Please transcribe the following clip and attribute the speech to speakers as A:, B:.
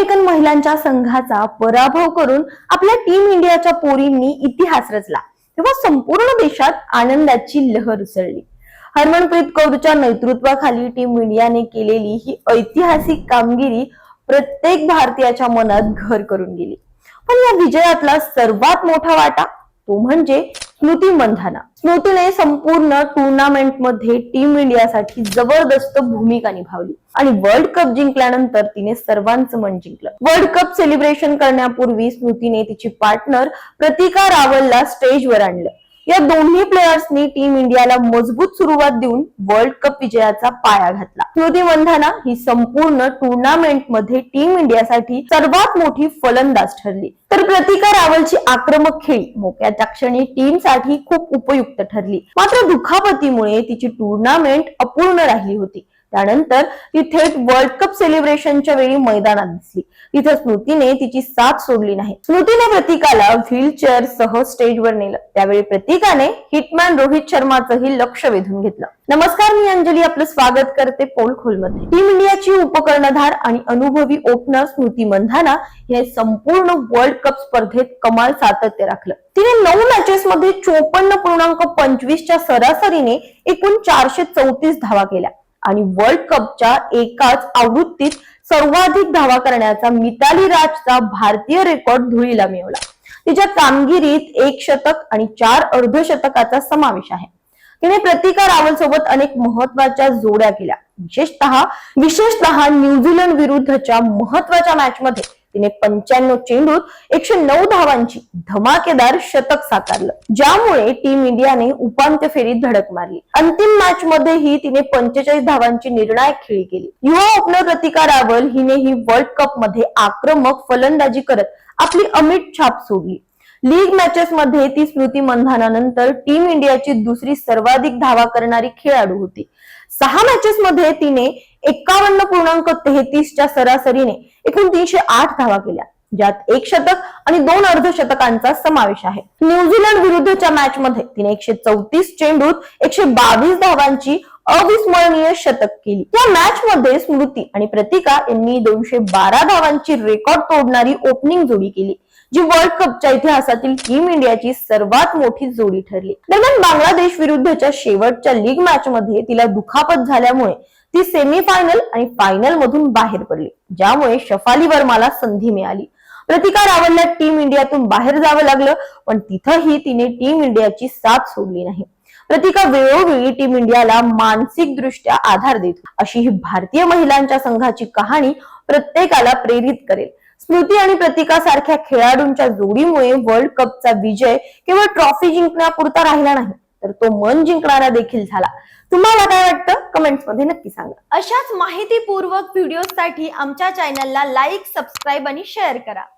A: African महिलांच्या संघाचा पराभव करून आपल्या टीम इंडियाच्या पोरींनी इतिहास रचला. तेव्हा संपूर्ण देशात आनंदाची लहर उसळली. हरमनप्रीत कौरच्या नेतृत्वाखाली टीम इंडियाने केलेली ही ऐतिहासिक कामगिरी प्रत्येक भारतीयाच्या मनात घर करून गेली. पण या विजयातला सर्वात मोठा वाटा तो म्हणजे स्मृती मंधाना स्मृतीने संपूर्ण टुर्नामेंटमध्ये टीम इंडियासाठी जबरदस्त भूमिका निभावली. आणि वर्ल्ड कप जिंकल्यानंतर तिने सर्वांचं मन जिंकलं. वर्ल्ड कप सेलिब्रेशन करण्यापूर्वी स्मृतीने तिची पार्टनर प्रतिका रावलला स्टेजवर आणलं. या दोन्ही प्लेयर्सनी टीम इंडियाला मजबूत सुरुवात देऊन वर्ल्ड कप विजयाचा पाया घातला. स्मृती मंधाना ही संपूर्ण टुर्नामेंटमध्ये टीम इंडियासाठी सर्वात मोठी फलंदाज ठरली. तर प्रतिका रावलची आक्रमक खेळी मोक्याच्या क्षणी टीमसाठी खूप उपयुक्त ठरली. मात्र दुखापतीमुळे तिची टुर्नामेंट अपूर्ण राहिली होती. त्यानंतर ती थेट वर्ल्ड कप सेलिब्रेशनच्या वेळी मैदानात दिसली. तिथे स्मृतीने तिची साथ सोडली नाही. स्मृतीने प्रतीकाला व्हीलचेअर सह स्टेजवर नेलं. त्यावेळी प्रतीकाने हिटमॅन रोहित शर्माचंही लक्ष वेधून घेतलं. नमस्कार मी अंजली. आपलं स्वागत करते पोल खोलमध्ये. टीम इंडियाची उपकर्णधार आणि अनुभवी ओपनर स्मृती मंधाना या संपूर्ण वर्ल्ड कप स्पर्धेत कमाल सातत्य राखलं. तिने नऊ मॅचेस मध्ये चोपन्न पूर्णांक पंचवीसच्या सरासरीने एकूण चारशे चौतीस धावा केल्या. आणि वर्ल्ड कपच्या एकाच आवृत्तीत सर्वाधिक धावा करण्याचा मिताली राजचा भारतीय रेकॉर्ड धुळीला मिळवला. तिच्या कामगिरीत एक शतक आणि चार अर्धशतकाचा समावेश आहे. तिने प्रतिका रावल सोबत अनेक महत्त्वाच्या जोड्या केल्या. विशेषतः विशेषतः न्यूझीलंड विरुद्धच्या महत्त्वाच्या मॅच मध्ये तिने पंच्याण्णव चेंडूत एकशे नऊ धावांची धमाकेदार शतक साकारलं. ज्यामुळे टीम इंडियाने उपांत्य फेरीत धडक मारली. अंतिम मॅच मध्येही तिने पंचेचाळीस धावांची निर्णायक खेळी केली. युवा ओपनर रतिका रावल हिने ही वर्ल्ड कपमध्ये आक्रमक फलंदाजी करत आपली अमिट छाप सोडली. लीग मॅचेस मध्ये ती स्मृती मंधानानंतर टीम इंडियाची दुसरी सर्वाधिक धावा करणारी खेळाडू होती. सहा मॅचेस मध्ये तिने एकावन्न पूर्णांक तेहतीसच्या सरासरीने एकूण तीनशे आठ धावा केल्या ज्यात एक शतक आणि दोन अर्धशतकांचा समावेश आहे. न्यूझीलंड विरुद्धच्या मॅच मध्ये तिने एकशे चौतीस चेंडूत एकशे बावीस धावांची अविस्मरणीय शतक केली. या मॅच मध्ये स्मृती आणि प्रतिका यांनी दोनशे बारा धावांची रेकॉर्ड तोडणारी ओपनिंग जोडी केली. जी वर्ल्ड कपच्या इतिहासातील टीम इंडियाची सर्वात मोठी जोडी ठरली. दरम्यान बांगलादेश विरुद्धच्या शेवटच्या लीग मॅच मध्ये तिला दुखापत झाल्यामुळे ती सेमीफायनल आणि फायनल मधून बाहेर पडली ज्यामुळे शफाली वर्माला संधी मिळाली. प्रतिका रावलला टीम इंडियातून बाहेर जावं लागलं पण तिथंही तिने टीम इंडियाची साथ सोडली नाही. प्रतिका वेळोवेळी टीम इंडियाला मानसिक दृष्ट्या आधार देत अशी ही भारतीय महिलांच्या संघाची कहाणी प्रत्येकाला प्रेरित करेल. स्मृती आणि प्रतिका सारख्या खेळाडूंच्या जोडीमुळे वर्ल्ड कपचा विजय केवळ ट्रॉफी जिंकण्यापुरता राहिला नाही तर तो मन जिंकणारा देखील झाला. तुम्हाला काय वाटतं? कमेंट्समध्ये नक्की सांगा.
B: अशाच माहितीपूर्वक व्हिडिओसाठी आमच्या चॅनलला लाईक सबस्क्राईब आणि शेअर करा.